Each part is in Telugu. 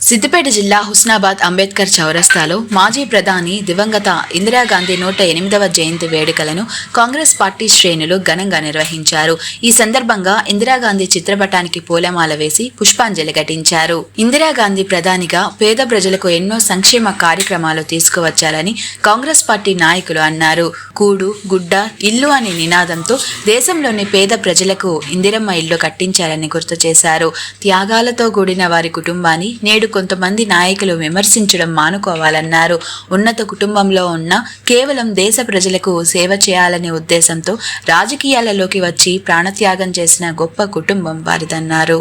సిద్దిపేట జిల్లా హుస్నాబాద్ అంబేద్కర్ చౌరస్తాలో మాజీ ప్రధాని దివంగత ఇందిరాగాంధీ నూట ఎనిమిదవ జయంతి వేడుకలను కాంగ్రెస్ పార్టీ శ్రేణులు ఘనంగా నిర్వహించారు. ఈ సందర్భంగా ఇందిరాగాంధీ చిత్రపటానికి పూలమాల వేసి పుష్పాంజలి ఘటించారు. ఇందిరాగాంధీ ప్రధానిగా పేద ప్రజలకు ఎన్నో సంక్షేమ కార్యక్రమాలు తీసుకువచ్చారని కాంగ్రెస్ పార్టీ నాయకులు అన్నారు. కూడు గుడ్డ ఇల్లు అనే నినాదంతో దేశంలోని పేద ప్రజలకు ఇందిరమ్మ ఇల్లు కట్టించారని గుర్తు చేశారు. త్యాగాలతో కూడిన వారి కుటుంబాన్ని నేడు కొంతమంది నాయకులు విమర్శించడం మానుకోవాలన్నారు. ఉన్నత కుటుంబంలో ఉన్న కేవలం దేశ ప్రజలకు సేవ చేయాలనే ఉద్దేశంతో రాజకీయాలలోకి వచ్చి ప్రాణత్యాగం చేసిన గొప్ప కుటుంబం వారిదన్నారు.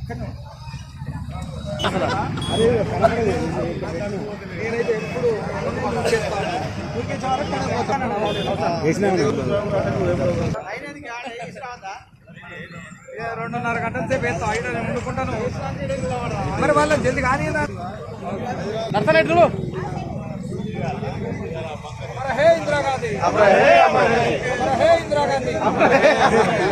ఇక్కడ రెండున్నర గంటల సేపు వేస్తాం ఐదు నేను వండుకుంటాను మరి వాళ్ళ జల్ది కానీ హే ఇందిరాగాంధీ హే ఇందిరాగాంధీ హే ఇందిరాగాంధీ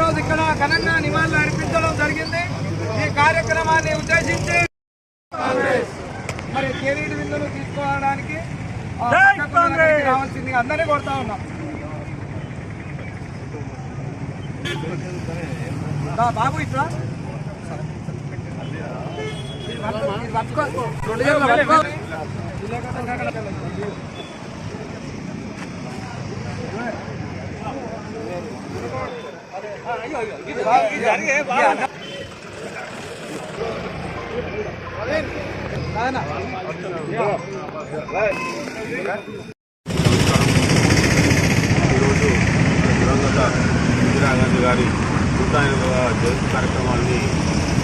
ఈ రోజు ఇక్కడ ఘనంగా నివాళులు అర్పించడం జరిగింది. ఈ కార్యక్రమాన్ని ఉద్దేశించి మరి కెరీర్ విందులు తీసుకోవడానికి రావాల్సింది అందరినీ కొడతా ఉన్నాం. బాబు ఇట్లా. పట్టుకో, ఈరోజు దివంగత ఇందిరాగాంధీ గారి నూట జయంతి కార్యక్రమాన్ని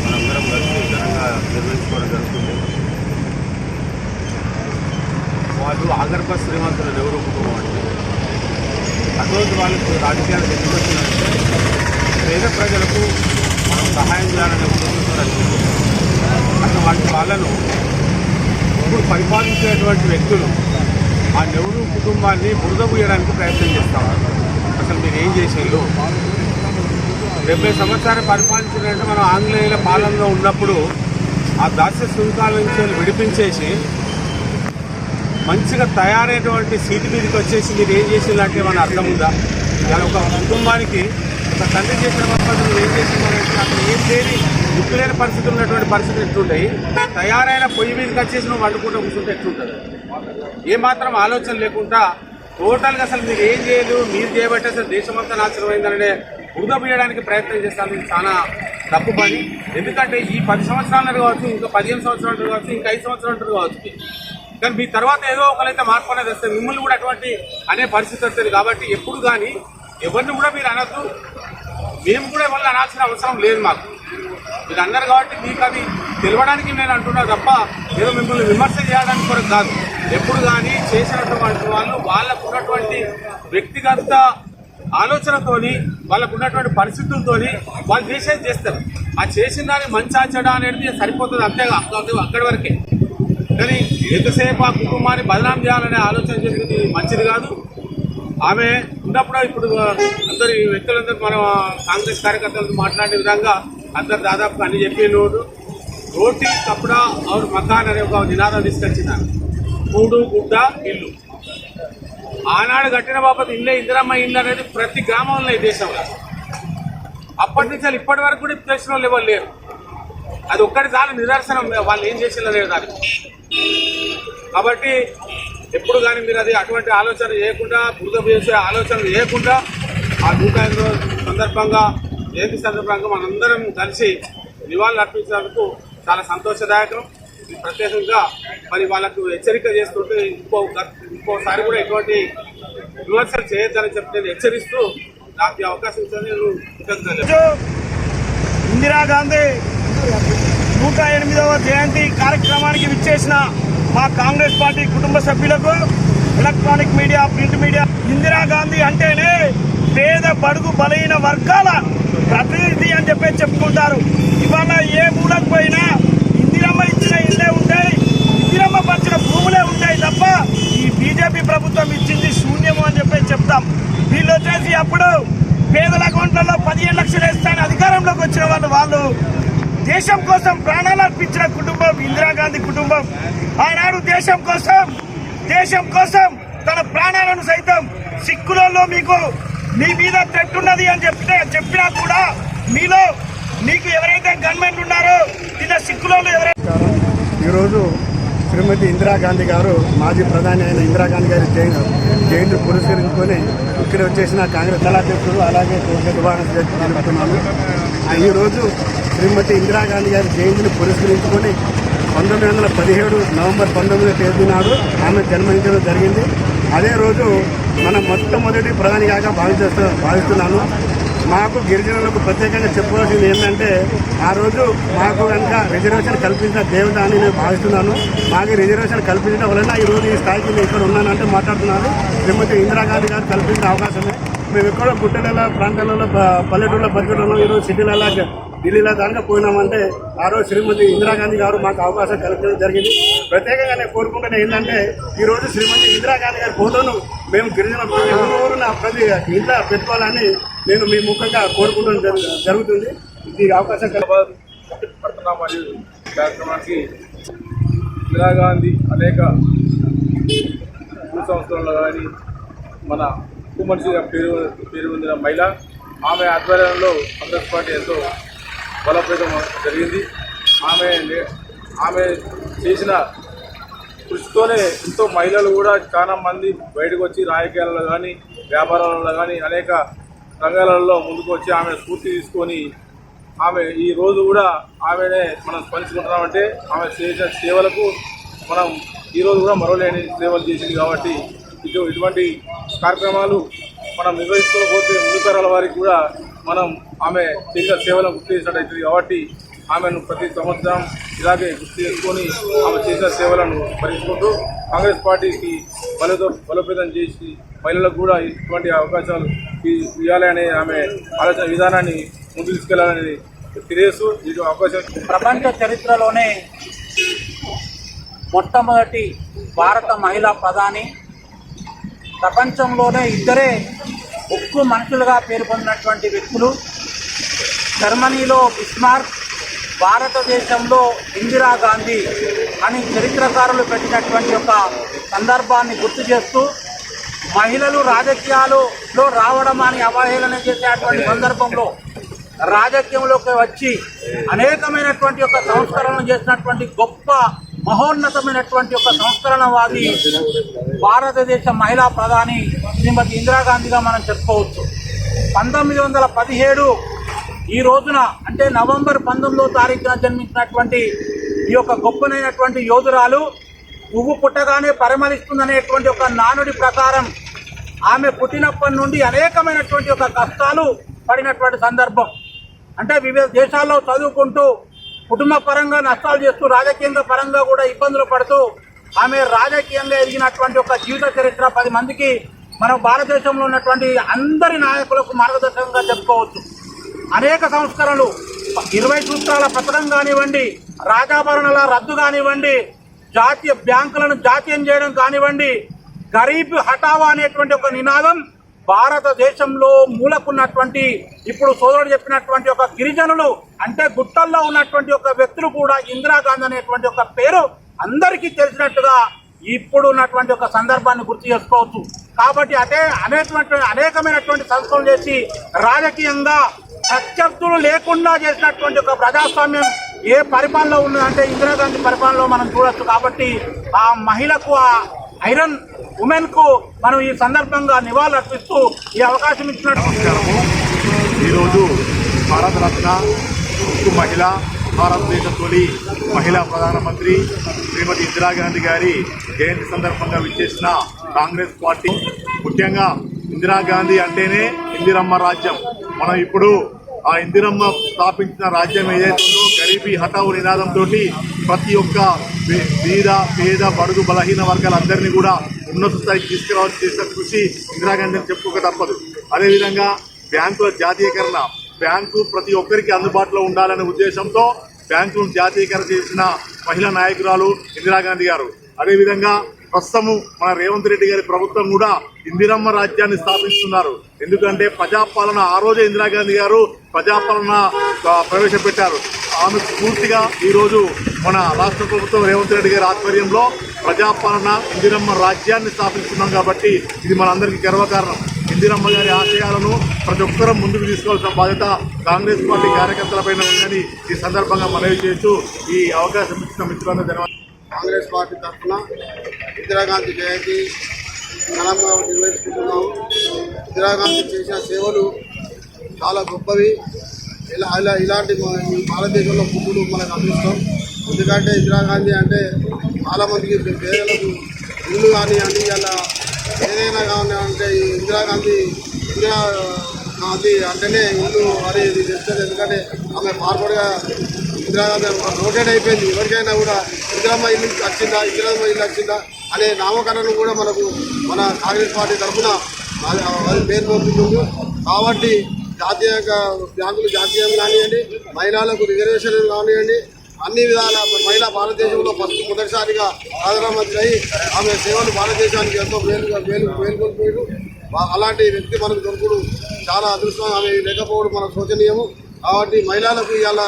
మనందరం కలిసి ఘనంగా నిర్వహించుకోవడం జరుగుతుంది వాళ్ళు ఆగర్భ శ్రీమంతుల నెవరు కుటుంబం అంటే అటువంటి వాళ్ళకు రాజకీయాలకు ఎందుకు పేద ప్రజలకు మనం సహాయం చేయాలనే ఉద్దేశంతో వాటి అటువంటి వాళ్ళను ఇప్పుడు పరిపాలించేటువంటి వ్యక్తులు ఆ నెవరు కుటుంబాన్ని బురద పూయడానికి ప్రయత్నం చేస్తాం అసలు మీరు ఏం చేసేళ్ళు డెబ్బై సంవత్సరాలు పరిపాలించినట్టు మనం ఆంగ్లేయుల పాలనలో ఉన్నప్పుడు ఆ దాస్య సుంకాల నుంచి విడిపించేసి మంచిగా తయారైనటువంటి సీటు మీదకి వచ్చేసి మీరు ఏం చేసిందంటే మన అర్థం ఉందా? ఇలా ఒక కుటుంబానికి ఒక తండ్రి చేసిన పద్ధతులు ఏం చేసిందంటే అక్కడ ఏం లేని దిక్కులేని పరిస్థితులు ఉన్నటువంటి పరిస్థితులు ఎట్లుంటాయి? తయారైన పొయ్యి మీదకి వచ్చేసి నువ్వు వండుకుంటూ కూర్చుంటే ఎట్లుంటుంది? ఏమాత్రం ఆలోచన లేకుండా టోటల్గా అసలు మీరు ఏం చేయలేదు మీరు చేయబట్టి అసలు దేశమంతా నాశనం అయిందనే బురద ప్రయత్నం చేస్తాను ఇది చాలా తప్పు పని. ఎందుకంటే ఈ పది సంవత్సరాలు కావచ్చు ఇంకా పదిహేను సంవత్సరాలు కావచ్చు ఇంకా ఐదు సంవత్సరాలు కావచ్చు. కానీ మీ తర్వాత ఏదో ఒకరైతే మార్పు అనేది వస్తుంది మిమ్మల్ని కూడా అటువంటి అనే పరిస్థితి వస్తుంది. కాబట్టి ఎప్పుడు కానీ ఎవరిని కూడా మీరు అనద్దు. మేము కూడా ఎవరిని అనాల్సిన అవసరం లేదు మాకు. మీరు అన్నారు కాబట్టి మీకు అది తెలవడానికి నేను అంటున్నా తప్ప ఏదో మిమ్మల్ని విమర్శ చేయడానికి కూడా కాదు. ఎప్పుడు కానీ చేసినటువంటి వాళ్ళు వాళ్ళకు ఉన్నటువంటి వ్యక్తిగత ఆలోచనతోని వాళ్ళకు ఉన్నటువంటి పరిస్థితులతోని వాళ్ళు చేసేది చేస్తారు. ఆ చేసిన దాన్ని మంచి ఆచడం అనేది సరిపోతుంది అంతేగా. అక్కడ- అక్కడి వరకే. కానీ ఎంతసేపు ఆ కుటుంబాన్ని బదనాం చేయాలనే ఆలోచన చేసేది మంచిది కాదు. ఆమె ఉన్నప్పుడు ఇప్పుడు అందరు ఈ వ్యక్తులందరూ మన కాంగ్రెస్ కార్యకర్తలతో మాట్లాడే విధంగా అందరు దాదాపు అన్ని చెప్పినోడు. రోటీ కప్పుడా ఆరు మకాన్ అనే ఒక నినాదం తీసుకొచ్చినారు. కూడు గుడ్డ ఇల్లు. ఆనాడు కట్టిన బాపతి ఇల్లే ఇందిరమ్మ ఇల్లు అనేది ప్రతి గ్రామంలో ఈ దేశంలో. అప్పటి నుంచి ఇప్పటి వరకు కూడా తెలిసిన వాళ్ళు ఎవరు లేరు. అది ఒక్కటి చాలు నిదర్శనం. వాళ్ళు ఏం చేసిన లేదు దానికి కాబట్టి ఎప్పుడు కానీ మీరు అది అటువంటి ఆలోచన చేయకుండా బురద చేసే ఆలోచన చేయకుండా ఆ నూట ఐదు సందర్భంగా జయంతి సందర్భంగా మనందరం కలిసి నివాళులు అర్పించినందుకు చాలా సంతోషదాయకం. ఇది ప్రత్యేకంగా మరి వాళ్ళకు హెచ్చరిక చేస్తుంటే ఇంకో ఇంకోసారి కూడా ఎటువంటి విమర్శలు చేయొద్దని చెప్పి నేను హెచ్చరిస్తూ నాకు ఈ అవకాశం ఇచ్చిన నేను ఇందిరాగాంధీ నూట ఎనిమిదవ జయంతి కార్యక్రమానికి విచ్చేసిన మా కాంగ్రెస్ పార్టీ కుటుంబ సభ్యులకు electronic media print media Indira Gandhi అంటేనే పేద బడుగు బలహీన వర్గాల ప్రతినిధి అని చెప్పి చెప్పుకుంటారు. ఇవాళ ఏ మూలకు పోయినా ఇందిరమ్మ ఇచ్చిన ఇల్లే ఉంటాయి ఇందిరమ్మ పంచిన భూములే ఉంటాయి తప్ప ఈ బీజేపీ ప్రభుత్వం ఇచ్చింది శూన్యము అని చెప్పి చెప్తాం. వీళ్ళు వచ్చేసి అప్పుడు పేదల అకౌంట్లలో పదిహేను లక్షలు వేస్తాను అధికారంలోకి వచ్చిన వాళ్ళు వాళ్ళు. దేశం కోసం ప్రాణాలు అర్పించిన కుటుంబం ఇందిరాగాంధీ కుటుంబం. ఆనాడు దేశం కోసం దేశం కోసం తన ప్రాణాలను సైతం సిక్కులలో మీకు మీ మీద థ్రెట్ ఉన్నది అని చెప్పిన చెప్పినా కూడా మీలో మీకు ఎవరైతే గవర్నమెంట్ ఉన్నారో ఇలా సిక్కులలో ఎవరైతే ఈరోజు శ్రీమతి ఇందిరాగాంధీ గారు మాజీ ప్రధాని అయిన ఇందిరాగాంధీ గారి జయంతి జయంతి పురస్కరించుకొని ఇక్కడ వచ్చేసిన కాంగ్రెస్ కళాధ్యక్షుడు అలాగే నిర్వహణ జరుపుతున్నాను ఈరోజు శ్రీమతి ఇందిరాగాంధీ గారి జయంతిని పురస్కరించుకొని పంతొమ్మిది వందల పదిహేడు నవంబర్ పంతొమ్మిది తేదీ నాడు ఆమె జన్మదించడం జరిగింది. అదే రోజు మన మొట్టమొదటి ప్రధానిగా కాగా భావిస్తున్నాను. మాకు గిరిజనులకు ప్రత్యేకంగా చెప్పవలసింది ఏంటంటే ఆ రోజు మాకు కనుక రిజర్వేషన్ కల్పించిన దేవత అని నేను భావిస్తున్నాను. మాకు రిజర్వేషన్ కల్పించడం వలన ఈ రోజు ఈ స్థాయికి నేను ఇక్కడ ఉన్నానంటే మాట్లాడుతున్నాను. శ్రీమతి ఇందిరాగాంధీ గారు కల్పించిన అవకాశమే. మేము ఎక్కడ గుట్టల ప్రాంతాలలో పల్లెటూళ్ళ బతికడంలో ఈరోజు సిటీలలో ఢిల్లీలో దాకా పోయినామంటే ఆ రోజు శ్రీమతి ఇందిరాగాంధీ గారు మాకు అవకాశం కల్పించడం జరిగింది. ప్రత్యేకంగా నేను కోరుకుంటున్నా ఏంటంటే ఈరోజు శ్రీమతి ఇందిరాగాంధీ గారి ఫోటోను మేము గిరిజన ఊరు ఊరున ప్రతి ఇంట్లో పెట్టుకోవాలని నేను మీ ముఖంగా కోరుకుంటడం జరుగు- జరుగుతుంది. ఇది అవకాశం కల్పడుతున్నామని కార్యక్రమానికి ఇందిరాగాంధీ అనేక భూ కానీ మన ఎక్కువ పేరు పేరు పొందిన మహిళ. ఆమె ఆధ్వర్యంలో కాంగ్రెస్ పార్టీ ఎంతో బలోపేతం జరిగింది. ఆమె ఆమె చేసిన కృషితోనే ఎంతో మహిళలు కూడా చాలా మంది బయటకు వచ్చి రాజకీయాలలో కానీ వ్యాపారాలలో కానీ అనేక రంగాలలో ముందుకు వచ్చి ఆమె స్ఫూర్తి తీసుకొని ఆమె ఈ రోజు కూడా ఆమెనే మనం స్మరించుకుంటున్నామంటే ఆమె చేసిన సేవలకు మనం ఈరోజు కూడా మరోలేని సేవలు చేసింది కాబట్టి ఇటువంటి కార్యక్రమాలు మనం నిర్వహించుకోకపోతే ముందుతరాల వారికి కూడా మనం ఆమె చేసిన సేవలను గుర్తు చేసినట్టయితుంది కాబట్టి ఆమెను ప్రతి సంవత్సరం ఇలాగే గుర్తు చేసుకొని ఆమె చేసిన సేవలను భరించుకుంటూ కాంగ్రెస్ పార్టీకి బలతో బలోపేతం చేసి మహిళలకు కూడా ఇటువంటి అవకాశాలు ఇవ్వాలి అనే ఆమె ఆలోచన విధానాన్ని ముందు తీసుకెళ్ళాలని తెలియజేస్తూ ఈ అవకాశం ప్రపంచ చరిత్రలోనే మొట్టమొదటి భారత మహిళా ప్రధాని ప్రపంచంలోనే ఇద్దరే ఉక్కు మనుషులుగా పేరు పొందినటువంటి వ్యక్తులు. జర్మనీలో బిస్మార్క్ భారతదేశంలో ఇందిరాగాంధీ అని చరిత్రకారులు పెట్టినటువంటి ఒక సందర్భాన్ని గుర్తు చేస్తూ మహిళలు రాజకీయాలలో రావడం అని అవహేళన చేసేటువంటి సందర్భంలో రాజకీయంలోకి వచ్చి అనేకమైనటువంటి ఒక సంస్కరణలు చేసినటువంటి గొప్ప మహోన్నతమైనటువంటి ఒక సంస్కరణవాది భారతదేశ మహిళా ప్రధాని శ్రీమతి ఇందిరాగాంధీగా మనం చెప్పుకోవచ్చు. పంతొమ్మిది వందల పదిహేడు ఈ రోజున అంటే నవంబర్ పంతొమ్మిదో తారీఖున జన్మించినటువంటి ఈ యొక్క గొప్పనైనటువంటి యోధురాలు పువ్వు పుట్టగానే పరిమళిస్తుందనేటువంటి ఒక నానుడి ప్రకారం ఆమె పుట్టినప్పటి నుండి అనేకమైనటువంటి ఒక కష్టాలు పడినటువంటి సందర్భం. అంటే వివిధ దేశాల్లో చదువుకుంటూ కుటుంబ పరంగా నష్టాలు చేస్తూ రాజకీయంగా పరంగా కూడా ఇబ్బందులు పడుతూ ఆమె రాజకీయంగా ఎదిగినటువంటి ఒక జీవిత చరిత్ర పది మందికి మన భారతదేశంలో ఉన్నటువంటి అందరి నాయకులకు మార్గదర్శకంగా చెప్పుకోవచ్చు. అనేక సంస్కరణలు ఇరవై సూత్రాల పథకం కానివ్వండి రాజాభరణాల రద్దు కానివ్వండి జాతీయ బ్యాంకులను జాతీయం చేయడం కానివ్వండి గరీబ్ హటావా అనేటువంటి ఒక నినాదం భారతదేశంలో మూలకున్నటువంటి ఇప్పుడు సోదరుడు చెప్పినటువంటి ఒక గిరిజనులు అంటే గుట్టల్లో ఉన్నటువంటి ఒక వ్యక్తులు కూడా ఇందిరాగాంధీ అనేటువంటి ఒక పేరు అందరికీ తెలిసినట్టుగా ఇప్పుడు ఉన్నటువంటి ఒక సందర్భాన్ని గుర్తు చేసుకోవచ్చు. కాబట్టి అదే అనేటువంటి అనేకమైనటువంటి సంస్కరణలు చేసి రాజకీయంగా ప్రత్యర్థులు లేకుండా చేసినటువంటి ఒక ప్రజాస్వామ్యం ఏ పరిపాలనలో ఉన్నదంటే ఇందిరాగాంధీ పరిపాలనలో మనం చూడొచ్చు. కాబట్టి ఆ మహిళకు ఆ ఐరన్ ఉమెన్కు మనం ఈ సందర్భంగా నివాళులర్పిస్తూ ఈ అవకాశం ఇచ్చినట్టు నమస్కారము. ఈరోజు భారతరత్న ఉక్కు మహిళ భారతదేశ తొలి మహిళా ప్రధానమంత్రి శ్రీమతి ఇందిరాగాంధీ గారి జయంతి సందర్భంగా విచ్చేసిన కాంగ్రెస్ పార్టీ. ముఖ్యంగా ఇందిరాగాంధీ అంటేనే ఇందిరమ్మ రాజ్యం. మనం ఇప్పుడు ఆ ఇందిరమ్మ స్థాపించిన రాజ్యం ఏదైతుందో గరీబీ హఠావు నినాదంతో ప్రతి ఒక్క బీ- బీద పేద బడుగు బలహీన వర్గాలందరినీ కూడా ఉన్నత స్థాయికి తీసుకురావాల్సి చేసిన కృషి ఇందిరాగాంధీ అని చెప్పుకోక తప్పదు. అదేవిధంగా బ్యాంకుల జాతీయకరణ బ్యాంకు ప్రతి ఒక్కరికి అందుబాటులో ఉండాలనే ఉద్దేశంతో బ్యాంకులను జాతీయకరణ చేసిన మహిళా నాయకురాలు ఇందిరాగాంధీ గారు. అదేవిధంగా ప్రస్తుతము మన రేవంత్ రెడ్డి గారి ప్రభుత్వం కూడా ఇందిరమ్మ రాజ్యాన్ని స్థాపిస్తున్నారు. ఎందుకంటే ప్రజాపాలన ఆ రోజే ఇందిరాగాంధీ గారు ప్రజాపాలన ప్రవేశపెట్టారు. ఆమె పూర్తిగా ఈరోజు మన రాష్ట్ర ప్రభుత్వం రేవంత్ రెడ్డి గారి ఆధ్వర్యంలో ప్రజాపాలన ఇందిరమ్మ రాజ్యాన్ని స్థాపిస్తున్నాం కాబట్టి ఇది మనందరికీ గర్వకారణం. ఇందిరమ్మ గారి ఆశయాలను ప్రతి ఒక్కరూ ముందుకు తీసుకోవాల్సిన బాధ్యత కాంగ్రెస్ పార్టీ కార్యకర్తలపైన ఉందని ఈ సందర్భంగా మనవి చేస్తూ ఈ అవకాశం ఇచ్చిన మిత్రులందరూ ధన్యవాదాలు. కాంగ్రెస్ పార్టీ తరఫున ఇందిరాగాంధీ జయంతి ఘనంగా నిర్వహించుకుంటున్నాము ఇందిరాగాంధీ చేసిన సేవలు చాలా గొప్పవి. ఇలా ఇలా ఇలాంటి భారతదేశంలో పుట్టుడు మనకు అందిస్తాం ఎందుకంటే ఇందిరాగాంధీ అంటే చాలామందికి పేదలకు ఇల్లు కానీ అన్ని అలా ఏదైనా కానీ అంటే ఇందిరాగాంధీ ఇందిరా అది అంటేనే ఇల్లు అనేది తెస్తుంది ఎందుకంటే ఆమె ఫార్వర్డ్గా ఇందిరాగాంధీ రోటేట్ అయిపోయింది. ఎవరికైనా కూడా ఇందిరామ్మ ఇల్లు వచ్చిందా ఇందిరామ్మ ఇల్లు వచ్చిందా అనే నామకరణం కూడా మనకు మన కాంగ్రెస్ పార్టీ తరఫున అది పేరు కాబట్టి జాతీయ బ్యాంకులు జాతీయం కానివ్వండి మహిళలకు రిజర్వేషన్ కానివ్వండి అన్ని విధాల మహిళా భారతదేశంలో ఫస్ట్ మొదటిసారిగా ప్రధానమంత్రి అయి ఆమె సేవలు భారతదేశానికి ఎంతో మేలుగా మేలు మేలుకొల్పారు అలాంటి వ్యక్తి మనకు దొరుకుడు చాలా అదృష్టం. ఆమె లేకపోవడం మన శోచనీయము. కాబట్టి మహిళలకు ఇవాళ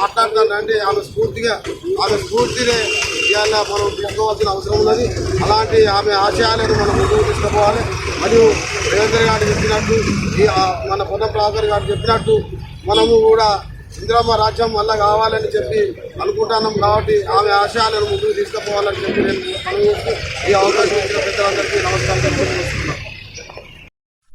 మాట్లాడుతానంటే ఆమె స్ఫూర్తిగా ఆమె స్ఫూర్తినే ఇవాళ మనం తీసుకోవాల్సిన అవసరం ఉన్నది. అలాంటి ఆమె ఆశయాలను మనం ముందుకు తీసుకుపోవాలి. మరియు రేవంత్ గారు చెప్పినట్టు ఈ మన పొన్న ప్రభాకర్ గారు చెప్పినట్టు మనము కూడా ఇందిరమ్మ రాజ్యం వల్ల కావాలని చెప్పి అనుకుంటున్నాం కాబట్టి ఆమె ఆశయాలను ముందుకు తీసుకుపోవాలని చెప్పి నేను మనం ఈ అవకాశం ఇచ్చిన పెద్దలందరికీ నమస్కారం.